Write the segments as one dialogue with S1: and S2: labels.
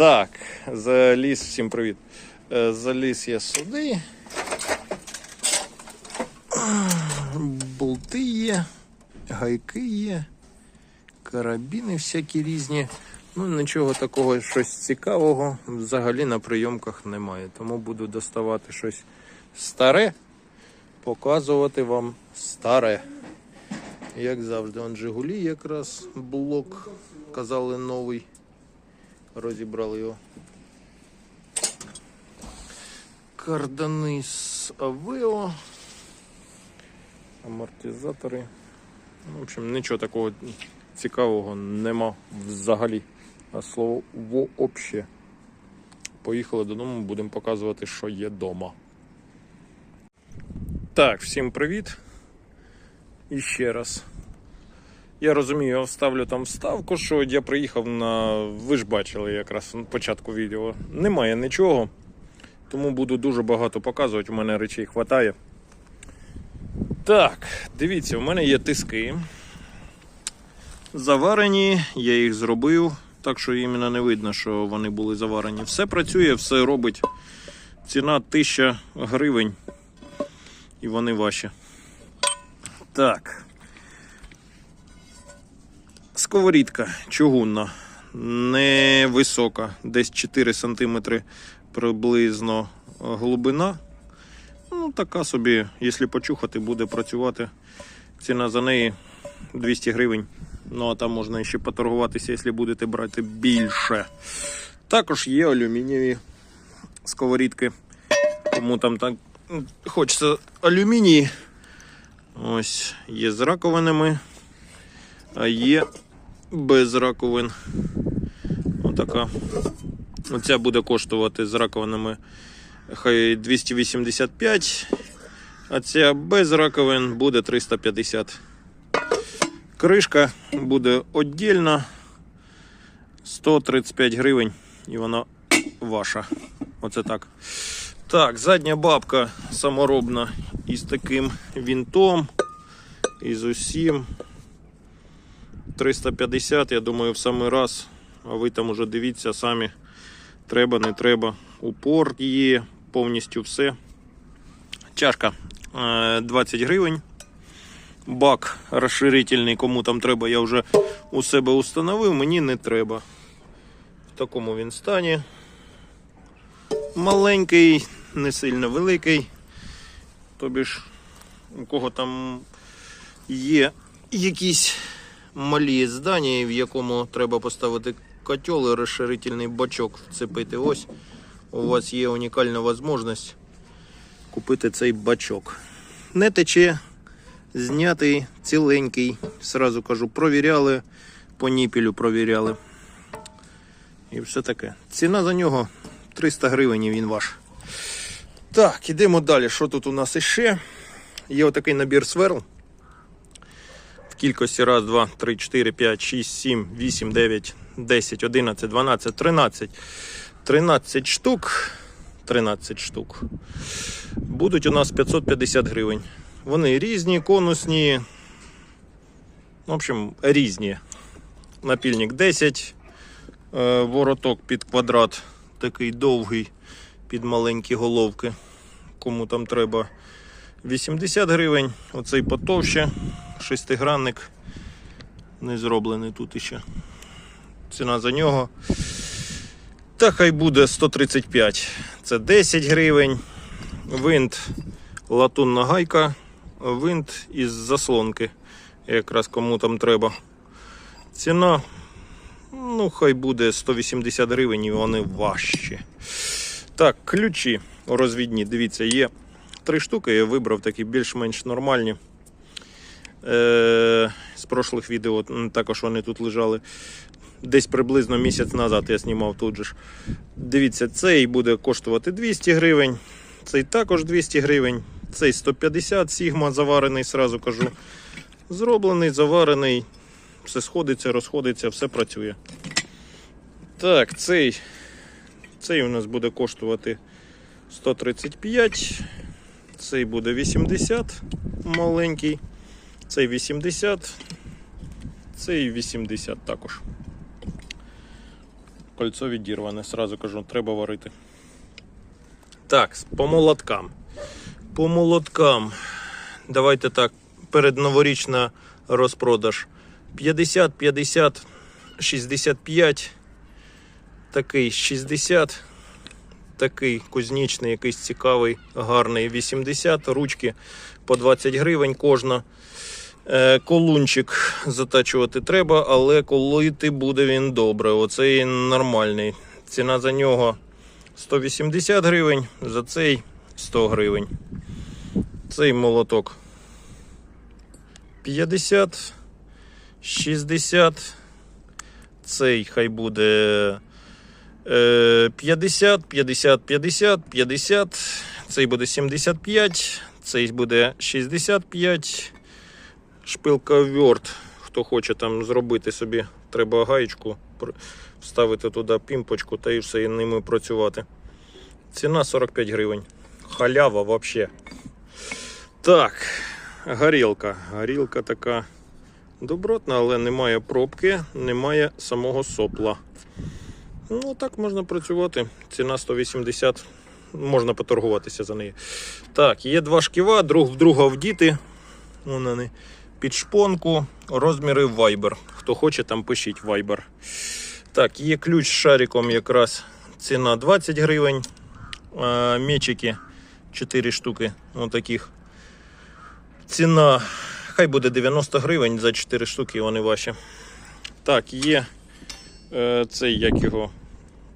S1: Так, заліз, всім привіт. Е, Заліз я сюди. Болти є, гайки є, карабіни всякі різні. Ну, нічого такого щось цікавого взагалі на прийомках немає. Тому буду доставати щось старе, показувати вам старе. Як завжди, он Жигулі якраз блок, казали новий. Розібрали його. Кардани з Авео. Амортизатори. Ну, В общем, нічого такого цікавого нема взагалі. А слово вообще. Поїхали додому, будемо показувати, що є вдома. Так, всім привіт. І ще раз. Я розумію, я вставлю там вставку, що я приїхав на. Ви ж бачили якраз на початку відео. Немає нічого. Тому буду дуже багато показувати. У мене речей хватає. Так, дивіться, у мене є тиски. Заварені, я їх зробив, так що іменно не видно, що вони були заварені. Все працює, все робить. Ціна 1000 гривень. І вони ваші. Так. Сковорідка чугунна, невисока, десь 4 см приблизно глибина. Ну, така собі, якщо почухати, буде працювати. Ціна за неї 200 гривень. Ну, а там можна ще поторгуватися, якщо будете брати більше. Також є алюмінієві сковорідки. Кому там так хочеться алюмінії. Ось, є з раковинами, а є без раковин. Отака. Оця буде коштувати з раковинами хай 285, а ця без раковин буде 350. Кришка буде віддільна 135 гривень, і вона ваша. Оце так. Так, задня бабка саморобна із таким вінтом. І з усім. 350, я думаю, в самий раз. А ви там уже дивіться самі. Треба, не треба. Упор є, повністю все. Чашка е, 20 гривень. Бак розширительний, кому там треба, я вже у себе установив, мені не треба. В такому він стані. Маленький, не сильно великий. Тобі ж, у кого там є якісь малі здання, в якому треба поставити котел і розширительний бачок вцепити. Ось у вас є унікальна можливість купити цей бачок. Не тече, знятий, ціленький. Сразу кажу, провіряли, по ніпілю провіряли. І все таке. Ціна за нього 300 гривень він ваш. Так, ідемо далі. Що тут у нас іще? Є отакий набір сверл. Кількості 1, 2, 3, 4, 5, 6, 7, 8, 9, 10, 11, 12, 13. 13 штук. 13 штук. Будуть у нас 550 гривень. Вони різні, конусні. В общем, різні. Напільник 10, е, вороток під квадрат, такий довгий, під маленькі головки. Кому там треба 80 гривень. Оцей потовще, шестигранник. Не зроблений тут іще. Ціна за нього. Та хай буде 135. Це 10 гривень. Винт латунна гайка, винт із заслонки. Якраз кому там треба. Ціна, ну, хай буде 180 гривень і вони важчі. Так, ключі розвідні. Дивіться, є три штуки. Я вибрав такі більш-менш нормальні. Е, з прошлих відео також вони тут лежали. Десь приблизно місяць назад я знімав тут же ж. Дивіться, цей буде коштувати 200 гривень, цей також 200 гривень, цей 150 Сігма заварений, сразу кажу. Зроблений, заварений, все сходиться, розходиться, все працює. Так, цей, цей у нас буде коштувати 135, цей буде 80 маленький, цей 80, цей 80 також. кольцо відірване. Сразу кажу, треба варити. Так, по молоткам. По молоткам. Давайте так. Передноворічна розпродаж. 50, 50, 65. Такий 60. Такий кузнічний, якийсь цікавий, гарний 80. Ручки по 20 гривень кожна. Е, Колунчик затачувати треба, але колити буде він добре. Оцей нормальний. Ціна за нього 180 гривень, за цей 100 гривень. Цей молоток 50, 60. Цей хай буде е, 50, 50, 50, 50. Цей буде 75, цей буде 65. Шпилка Word. Хто хоче там зробити собі, треба гаєчку, вставити туди пімпочку та і все і ними працювати. Ціна 45 гривень. Халява взагалі. Так, горілка. Горілка така добротна, але немає пробки, немає самого сопла. Ну, так можна працювати. Ціна 180. Можна поторгуватися за неї. Так, є два шківа, друг в друга вдіти. Вон вони. Під шпонку, розміри Viber. Хто хоче, там пишіть Viber. Так, є ключ з шариком якраз ціна 20 гривень. Мечики 4 штуки. Отаких. Ціна хай буде 90 гривень за 4 штуки, вони ваші. Так, є е, цей як його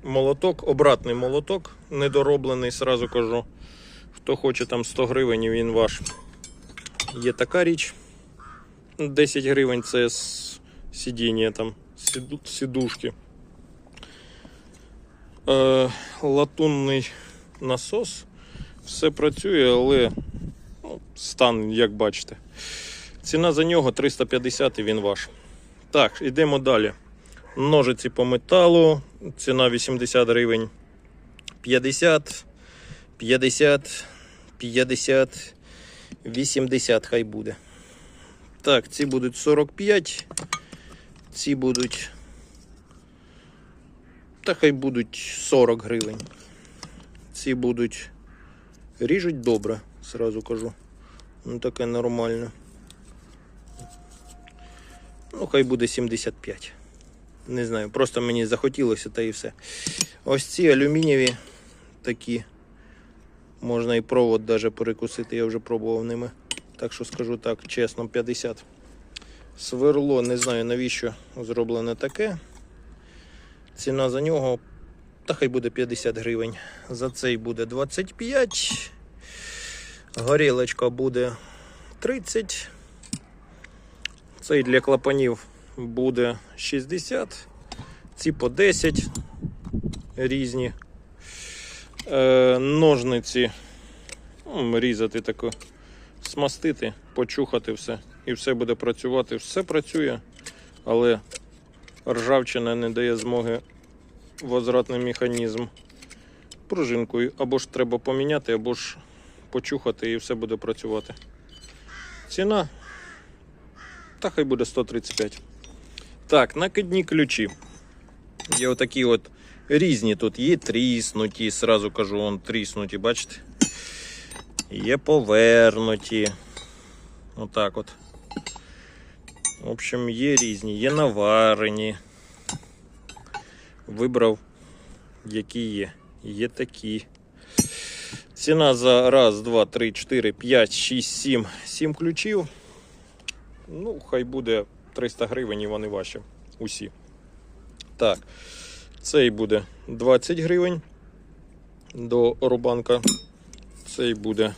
S1: молоток, обратний молоток, недороблений, сразу кажу. Хто хоче там 100 гривень, він ваш. Є така річ. 10 гривень це сидіння там, сідушки. Е, латунний насос. Все працює, але ну, стан, як бачите. Ціна за нього 350 і він ваш. Так, йдемо далі. Ножиці по металу. Ціна 80 гривень. 50, 50, 50, 80 хай буде. Так, ці будуть 45, ці будуть. Та хай будуть 40 гривень. Ці будуть. Ріжуть добре, сразу кажу. Ну таке нормально. Ну, хай буде 75. Не знаю, просто мені захотілося та і все. Ось ці алюмінієві такі. Можна і провод даже перекусити, я вже пробував ними. Так що скажу так, чесно, 50. Сверло, не знаю навіщо зроблене таке. Ціна за нього, та хай буде 50 гривень. За цей буде 25. Горілочка буде 30. Цей для клапанів буде 60. Ці по 10 різні. Е, ножниці м, різати тако, смастити, почухати все. І все буде працювати. Все працює, але ржавчина не дає змоги возвратний механізм пружинкою. Або ж треба поміняти, або ж почухати і все буде працювати. Ціна. Та хай буде 135. Так, накидні ключі. Є отакі от різні тут. Є тріснуті, сразу кажу, вон тріснуті, бачите? Є повернуті. Отак от. В общем, є різні, є наварені. Вибрав, які є. Є такі. Ціна за раз, два, три, чотири, п'ять, шість, сім. Сім ключів. Ну, хай буде 300 гривень і вони ваші. Усі. Так. Цей буде 20 гривень до рубанка. Цей буде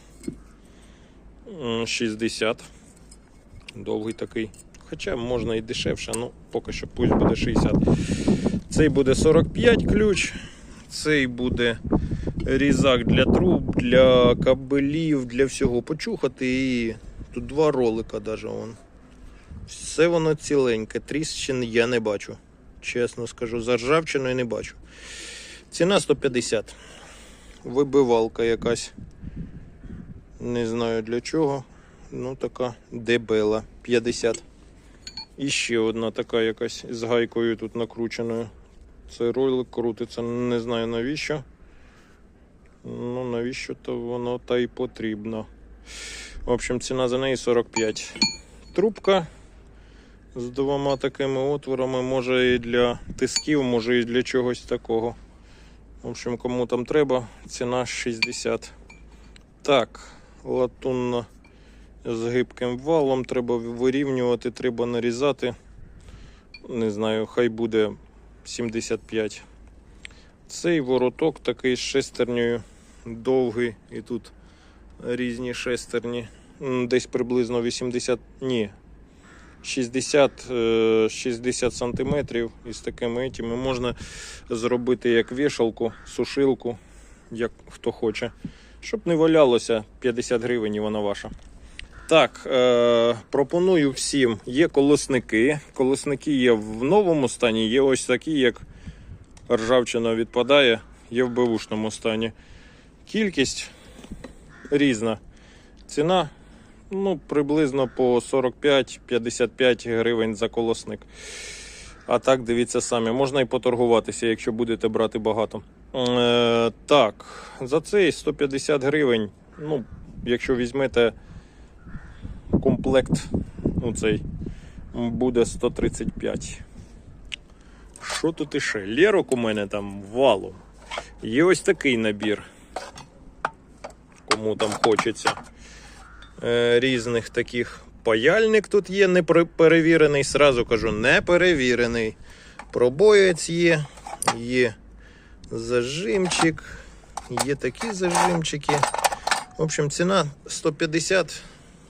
S1: 60. Довгий такий. Хоча можна і дешевше, ну поки що пусть буде 60. Цей буде 45 ключ. Цей буде різак для труб, для кабелів, для всього почухати. І тут два ролика даже вон. Все воно ціленьке. Тріщин я не бачу. Чесно скажу, за ржавчиною не бачу. Ціна 150. Вибивалка якась. Не знаю для чого. Ну, така дебела. 50. І ще одна така якась з гайкою тут накрученою. Цей ролик крутиться, не знаю навіщо. Ну, навіщо то воно та й потрібно. В общем, ціна за неї 45. Трубка з двома такими отворами, може і для тисків, може і для чогось такого. В общем, кому там треба, ціна 60. Так, латунно з гибким валом треба вирівнювати, треба нарізати. Не знаю, хай буде 75. Цей вороток такий з шестернею довгий, і тут різні шестерні. Десь приблизно 80, ні, 60, е, 60 сантиметрів із такими етіми. Можна зробити як вішалку, сушилку, як хто хоче. Щоб не валялося 50 гривень і вона ваша. Так, е, пропоную всім. Є колосники. Колосники є в новому стані, є ось такі, як ржавчина відпадає, є в беушному стані. Кількість різна. Ціна ну, приблизно по 45-55 гривень за колосник. А так, дивіться самі, можна і поторгуватися, якщо будете брати багато. Е, так, за цей 150 гривень. Ну, якщо візьмете комплект, ну цей буде 135. Що тут іще? Лєрок у мене там валом. Є ось такий набір. Кому там хочеться. Е, різних таких паяльник тут є не перевірений. Сразу кажу, не перевірений. Пробоєць є, є зажимчик, є такі зажимчики. В общем, ціна 150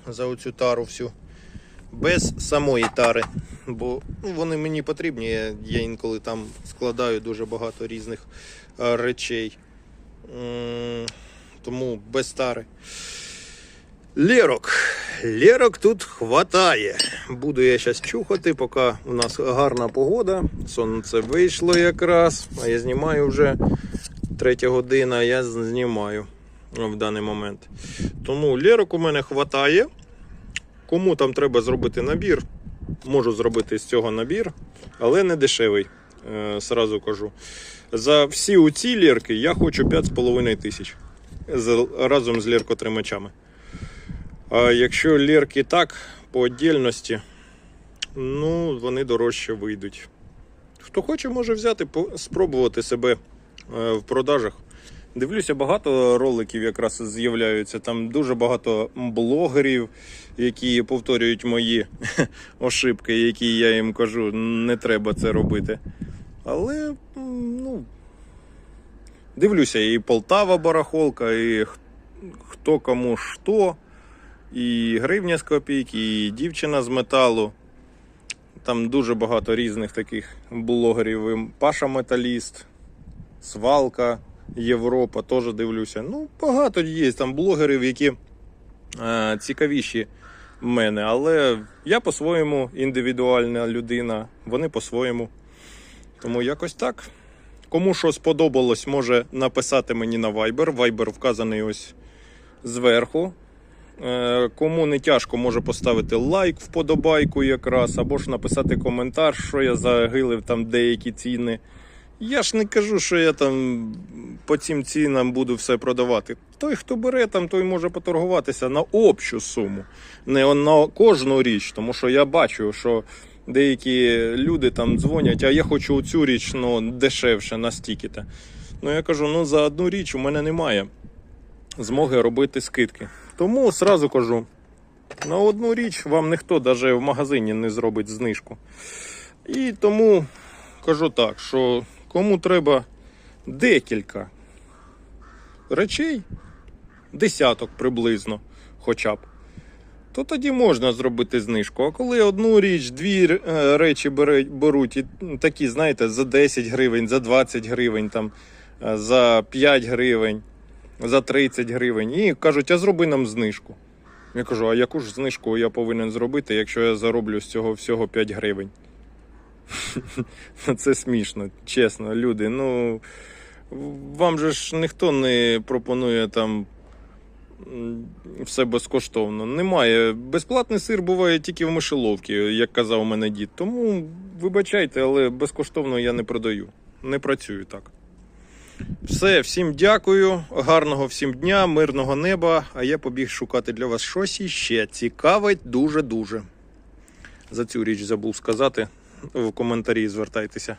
S1: за оцю тару всю. Без самої тари. Бо ну, вони мені потрібні. Я, я інколи там складаю дуже багато різних е, речей. Тому без тари. Лєрок. Лєрок тут хватає. Буду я зараз чухати, поки у нас гарна погода. Сонце вийшло якраз, а я знімаю вже третя година, я знімаю в даний момент. Тому лєрок у мене хватає. Кому там треба зробити набір, можу зробити з цього набір, але не дешевий. Е, сразу кажу. За всі оці лірки я хочу 5,5 тисяч разом з ліркотримачами. А якщо лірки так, по віддільності, ну, вони дорожче вийдуть. Хто хоче, може взяти, спробувати себе е, в продажах. Дивлюся, багато роликів якраз з'являються. Там дуже багато блогерів, які повторюють мої ошибки, які я їм кажу, не треба це робити. Але, ну, дивлюся, і Полтава барахолка, і хто кому що, і гривня з копійки, і дівчина з металу. Там дуже багато різних таких блогерів. Паша Металіст, Свалка, Європа, теж дивлюся. Ну, багато є там блогерів, які е, цікавіші мене. Але я по-своєму індивідуальна людина, вони по-своєму. Тому якось так. Кому що сподобалось, може написати мені на Viber. Viber вказаний ось зверху. Е, Кому не тяжко, може поставити лайк, вподобайку якраз, або ж написати коментар, що я загилив там деякі ціни. Я ж не кажу, що я там по цим цінам буду все продавати. Той, хто бере там, той може поторгуватися на общу суму, не на кожну річ, тому що я бачу, що деякі люди там дзвонять, а я хочу оцю річ ну, дешевше настільки-то. Ну я кажу, ну за одну річ у мене немає змоги робити скидки. Тому сразу кажу, на одну річ вам ніхто навіть в магазині не зробить знижку. І тому кажу так, що кому треба декілька речей, десяток приблизно, хоча б, то тоді можна зробити знижку. А коли одну річ, дві е, речі беруть, і такі, знаєте, за 10 гривень, за 20 гривень, там, е, за 5 гривень, за 30 гривень, і кажуть, а зроби нам знижку. Я кажу, а яку ж знижку я повинен зробити, якщо я зароблю з цього всього 5 гривень? Ну, Це смішно, чесно, люди. Ну вам же ж ніхто не пропонує там все безкоштовно. Немає. Безплатний сир буває тільки в мишеловці, як казав мене дід. Тому вибачайте, але безкоштовно я не продаю. не працює так. Все, всім дякую, гарного всім дня, мирного неба. А я побіг шукати для вас щось іще. Цікавить дуже-дуже. За цю річ забув сказати. В коментарі звертайтеся.